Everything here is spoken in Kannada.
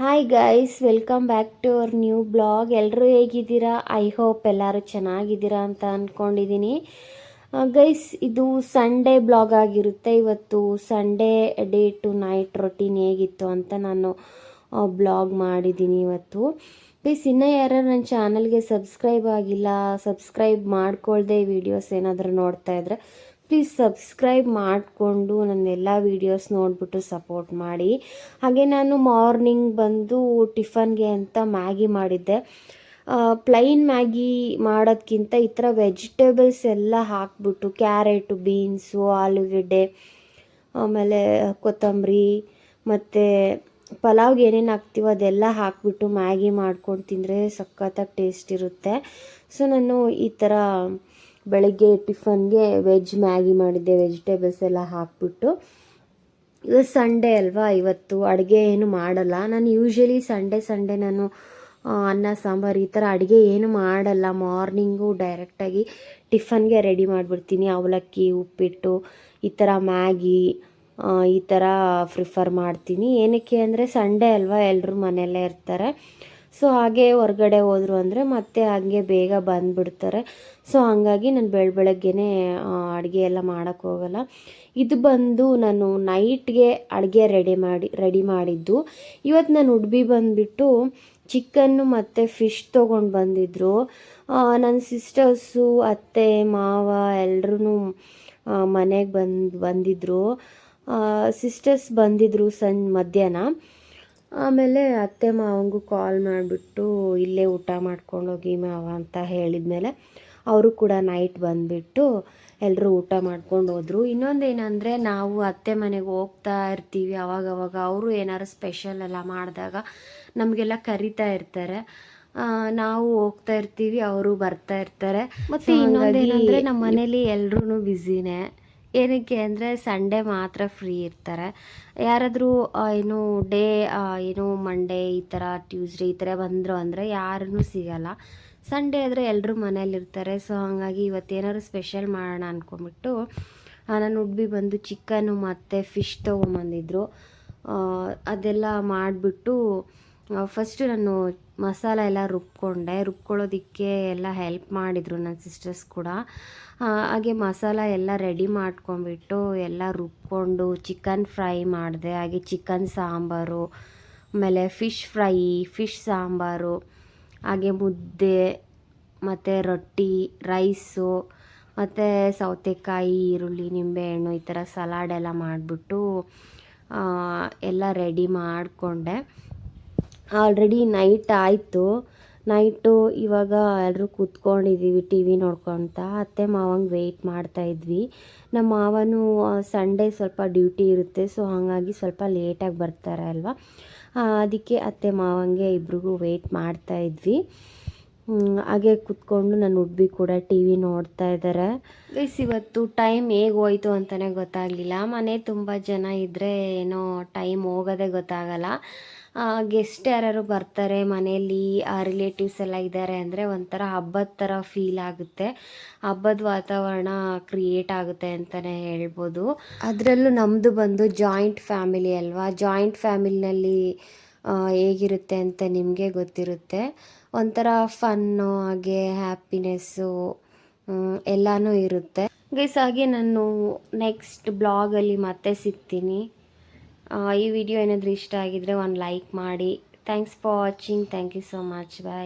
Hi guys welcome back to our new blog ಎಲ್ಲರೂ ಹೇಗಿದ್ದೀರಾ? ಐ ಹೋಪ್ ಎಲ್ಲರೂ ಚೆನ್ನಾಗಿದ್ದೀರಾ ಅಂತ ಅಂದ್ಕೊಂಡಿದ್ದೀನಿ ಗೈಸ್ ಇದು ಸಂಡೇ ಬ್ಲಾಗ್ ಆಗಿರುತ್ತೆ. ಇವತ್ತು Sunday day to night routine ಹೇಗಿತ್ತು ಅಂತ ನಾನು ಬ್ಲಾಗ್ ಮಾಡಿದ್ದೀನಿ ಇವತ್ತು. ಪ್ಲೀಸ್ ಇನ್ನೂ ಯಾರು ನನ್ನ ಚಾನಲ್ಗೆ ಸಬ್ಸ್ಕ್ರೈಬ್ ಆಗಿಲ್ಲ ಸಬ್ಸ್ಕ್ರೈಬ್ ಮಾಡ್ಕೊಳ್ದೆ ವೀಡಿಯೋಸ್ ಏನಾದರೂ ನೋಡ್ತಾ ಇದ್ರೆ ಪ್ಲೀಸ್ ಸಬ್ಸ್ಕ್ರೈಬ್ ಮಾಡಿಕೊಂಡು ನನ್ನ ಎಲ್ಲ ವೀಡಿಯೋಸ್ ನೋಡಿಬಿಟ್ಟು ಸಪೋರ್ಟ್ ಮಾಡಿ. ಹಾಗೆ ನಾನು ಮಾರ್ನಿಂಗ್ ಬಂದು ಟಿಫನ್ಗೆ ಅಂತ ಮ್ಯಾಗಿ ಮಾಡಿದ್ದೆ. ಪ್ಲೈನ್ ಮ್ಯಾಗಿ ಮಾಡೋದಕ್ಕಿಂತ ಈ ಥರ ವೆಜಿಟೇಬಲ್ಸ್ ಎಲ್ಲ ಹಾಕ್ಬಿಟ್ಟು ಕ್ಯಾರೆಟು ಬೀನ್ಸು ಆಲೂಗೆಡ್ಡೆ, ಆಮೇಲೆ ಕೊತ್ತಂಬರಿ ಮತ್ತು ಪಲಾವ್ಗೆ ಏನೇನು ಹಾಕ್ತೀವೋ ಅದೆಲ್ಲ ಹಾಕ್ಬಿಟ್ಟು ಮ್ಯಾಗಿ ಮಾಡ್ಕೊಂಡು ತಿಂದರೆ ಸಖತ್ತಾಗಿ ಟೇಸ್ಟ್ ಇರುತ್ತೆ. ಸೊ ನಾನು ಈ ಥರ ಬೆಳಗ್ಗೆ ಟಿಫನ್ಗೆ ವೆಜ್ ಮ್ಯಾಗಿ ಮಾಡಿದ್ದೆ, ವೆಜಿಟೇಬಲ್ಸ್ ಎಲ್ಲ ಹಾಕ್ಬಿಟ್ಟು. ಇವತ್ತು ಸಂಡೇ ಅಲ್ವಾ? ಇವತ್ತು ಅಡುಗೆ ಏನು ಮಾಡಲ್ಲ. ನಾನು ಯೂಶ್ವಲಿ ಸಂಡೇ ಸಂಡೇ ನಾನು ಅನ್ನ, ಸಾಂಬಾರು ಈ ಥರ ಅಡುಗೆ ಏನು ಮಾಡಲ್ಲ. ಮಾರ್ನಿಂಗು ಡೈರೆಕ್ಟಾಗಿ ಟಿಫನ್ಗೆ ರೆಡಿ ಮಾಡಿಬಿಡ್ತೀನಿ. ಅವಲಕ್ಕಿ, ಉಪ್ಪಿಟ್ಟು, ಈ ಥರ ಮ್ಯಾಗಿ ಈ ಥರ ಪ್ರಿಫರ್ ಮಾಡ್ತೀನಿ. ಏನಕ್ಕೆ ಅಂದರೆ ಸಂಡೇ ಅಲ್ವಾ? ಎಲ್ಲರೂ ಮನೆಯಲ್ಲೇ ಇರ್ತಾರೆ. ಸೊ ಹಾಗೆ ಹೊರ್ಗಡೆ ಹೋದರು ಅಂದರೆ ಮತ್ತೆ ಹಾಗೆ ಬೇಗ ಬಂದುಬಿಡ್ತಾರೆ. ಸೊ ಹಾಗಾಗಿ ನಾನು ಬೆಳ ಬೆಳಗ್ಗೆನೇ ಅಡುಗೆ ಎಲ್ಲ ಮಾಡೋಕ್ಕೆ ಹೋಗಲ್ಲ. ಇದು ಬಂದು ನಾನು ನೈಟ್ಗೆ ಅಡುಗೆ ರೆಡಿ ಮಾಡಿ, ರೆಡಿ ಮಾಡಿದ್ದು. ಇವತ್ತು ನಾನು ಉಡುಪಿ ಬಂದುಬಿಟ್ಟು ಚಿಕನ್ನು ಮತ್ತು ಫಿಶ್ ತೊಗೊಂಡು ಬಂದಿದ್ದರು ನನ್ನ ಸಿಸ್ಟರ್ಸು, ಅತ್ತೆ, ಮಾವ ಎಲ್ಲರೂ ಮನೆಗೆ ಬಂದು ಬಂದಿದ್ದರು ಸಿಸ್ಟರ್ಸ್ ಬಂದಿದ್ದರು ಸಣ್ಣ ಮಧ್ಯಾಹ್ನ. ಆಮೇಲೆ ಅತ್ತೆ ಮಾವಂಗೂ ಕಾಲ್ ಮಾಡಿಬಿಟ್ಟು ಇಲ್ಲೇ ಊಟ ಮಾಡ್ಕೊಂಡು ಹೋಗಿ ಮಾವ ಅಂತ ಹೇಳಿದ್ಮೇಲೆ ಅವರು ಕೂಡ ನೈಟ್ ಬಂದುಬಿಟ್ಟು ಎಲ್ಲರೂ ಊಟ ಮಾಡ್ಕೊಂಡು ಹೋದರು ಇನ್ನೊಂದೇನೆಂದರೆ ನಾವು ಅತ್ತೆ ಮನೆಗೆ ಹೋಗ್ತಾ ಇರ್ತೀವಿ ಅವಾಗವಾಗ. ಅವರು ಏನಾರು ಸ್ಪೆಷಲ್ ಎಲ್ಲ ಮಾಡಿದಾಗ ನಮಗೆಲ್ಲ ಕರಿತಾ ಇರ್ತಾರೆ. ನಾವು ಹೋಗ್ತಾ ಇರ್ತೀವಿ ಅವರು ಬರ್ತಾ ಇರ್ತಾರೆ. ಮತ್ತು ಇನ್ನೊಂದೇನೆಂದರೆ ನಮ್ಮ ಮನೇಲಿ ಎಲ್ಲರೂ ಬ್ಯುಸಿನೇ ಏನಕ್ಕೆ ಅಂದರೆ ಸಂಡೇ ಮಾತ್ರ ಫ್ರೀ ಇರ್ತಾರೆ. ಯಾರಾದರೂ ಏನು ಡೇ ಏನು ಮಂಡೇ ಈ ಥರ, ಟ್ಯೂಸ್ಡೇ ಈ ಥರ ಬಂದರು ಅಂದರೆ ಯಾರೂ ಸಿಗಲ್ಲ. ಸಂಡೇ ಆದರೆ ಎಲ್ಲರೂ ಮನೇಲಿರ್ತಾರೆ ಸೊ, ಹಾಗಾಗಿ ಇವತ್ತೇನಾದ್ರು ಸ್ಪೆಷಲ್ ಮಾಡೋಣ ಅಂದ್ಕೊಂಬಿಟ್ಟು ನಾನು ಉಡ್ಬಿ ಬಂದು ಚಿಕನ್ನು ಮತ್ತು ಫಿಶ್ ತೊಗೊಂಬಂದಿದ್ರು. ಅದೆಲ್ಲ ಮಾಡಿಬಿಟ್ಟು ಫಸ್ಟು ನಾನು ಮಸಾಲ ಎಲ್ಲ ರುಬ್ಕೊಂಡೆ. ರುಬ್ಕೊಳ್ಳೋದಕ್ಕೆ ಎಲ್ಲ ಹೆಲ್ಪ್ ಮಾಡಿದರು ನನ್ನ ಸಿಸ್ಟರ್ಸ್ ಕೂಡ. ಹಾಗೆ ಮಸಾಲ ಎಲ್ಲ ರೆಡಿ ಮಾಡ್ಕೊಂಬಿಟ್ಟು ಎಲ್ಲ ರುಬ್ಕೊಂಡು ಚಿಕನ್ ಫ್ರೈ ಮಾಡಿದೆ. ಹಾಗೆ ಚಿಕನ್ ಸಾಂಬಾರು, ಆಮೇಲೆ ಫಿಶ್ ಫ್ರೈ ಫಿಶ್ ಸಾಂಬಾರು, ಹಾಗೆ ಮುದ್ದೆ, ಮತ್ತು ರೊಟ್ಟಿ ರೈಸು ಮತ್ತು ಸೌತೆಕಾಯಿ, ಈರುಳ್ಳಿ, ನಿಂಬೆಹಣ್ಣು ಈ ಥರ ಸಲಾಡ್ ಎಲ್ಲ ಮಾಡಿಬಿಟ್ಟು ಎಲ್ಲ ರೆಡಿ ಮಾಡಿಕೊಂಡೆ. ಆಲ್ರೆಡಿ ನೈಟ್ ಆಯಿತು. ನೈಟು ಇವಾಗ ಎಲ್ಲರೂ ಕೂತ್ಕೊಂಡಿದ್ದೀವಿ ಟಿ ವಿ ನೋಡ್ಕೊತ. ಅತ್ತೆ ಮಾವಂಗೆ ವೆಯ್ಟ್ ಮಾಡ್ತಾಯಿದ್ವಿ ನಮ್ಮ ಮಾವನು ಸಂಡೇ ಸ್ವಲ್ಪ ಡ್ಯೂಟಿ ಇರುತ್ತೆ ಸೊ ಹಾಗಾಗಿ ಸ್ವಲ್ಪ ಲೇಟಾಗಿ ಬರ್ತಾರೆ ಅಲ್ವಾ? ಅದಕ್ಕೆ ಅತ್ತೆ ಮಾವಂಗೆ ಇಬ್ರಿಗೂ ವೆಯ್ಟ್ ಮಾಡ್ತಾಯಿದ್ವಿ ಹಾಗೆ ಕುತ್ಕೊಂಡು ನನ್ನ ಹುಡ್ಬಿ ಕೂಡ ಟಿ ವಿ ನೋಡ್ತಾ ಇದ್ದಾರೆ ಗೈಸ್ ಇವತ್ತು ಟೈಮ್ ಹೇಗೆ ಹೋಯ್ತು ಅಂತಲೇ ಗೊತ್ತಾಗಲಿಲ್ಲ. ಮನೆ ತುಂಬ ಜನ ಇದ್ದರೆ ಏನೋ ಟೈಮ್ ಹೋಗೋದೇ ಗೊತ್ತಾಗಲ್ಲ. ಗೆಸ್ಟ್ ಯಾರು ಬರ್ತಾರೆ ಮನೆಯಲ್ಲಿ ರಿಲೇಟಿವ್ಸ್ ಎಲ್ಲ ಇದ್ದಾರೆ ಅಂದರೆ ಒಂಥರ ಹಬ್ಬದ ಥರ ಫೀಲ್ ಆಗುತ್ತೆ. ಹಬ್ಬದ ವಾತಾವರಣ ಕ್ರಿಯೇಟ್ ಆಗುತ್ತೆ ಅಂತಲೇ ಹೇಳ್ಬೋದು. ಅದರಲ್ಲೂ ನಮ್ಮದು ಬಂದು ಜಾಯಿಂಟ್ ಫ್ಯಾಮಿಲಿ ಅಲ್ವಾ? ಜಾಯಿಂಟ್ ಫ್ಯಾಮಿಲಿನಲ್ಲಿ ಹೇಗಿರುತ್ತೆ ಅಂತ ನಿಮಗೆ ಗೊತ್ತಿರುತ್ತೆ. ಒಂಥರ ಫನ್ನು, ಹಾಗೆ ಹ್ಯಾಪಿನೆಸ್ಸು ಎಲ್ಲನೂ ಇರುತ್ತೆ. ಗೈಸ್, ಹಾಗೆ ನಾನು ನೆಕ್ಸ್ಟ್ ಬ್ಲಾಗಲ್ಲಿ ಮತ್ತೆ ಸಿಗ್ತೀನಿ. ಈ ವಿಡಿಯೋ ಏನಾದರೂ ಇಷ್ಟ ಆಗಿದ್ದರೆ ಒಂದು ಲೈಕ್ ಮಾಡಿ. Thanks for watching. Thank you so much. Bye.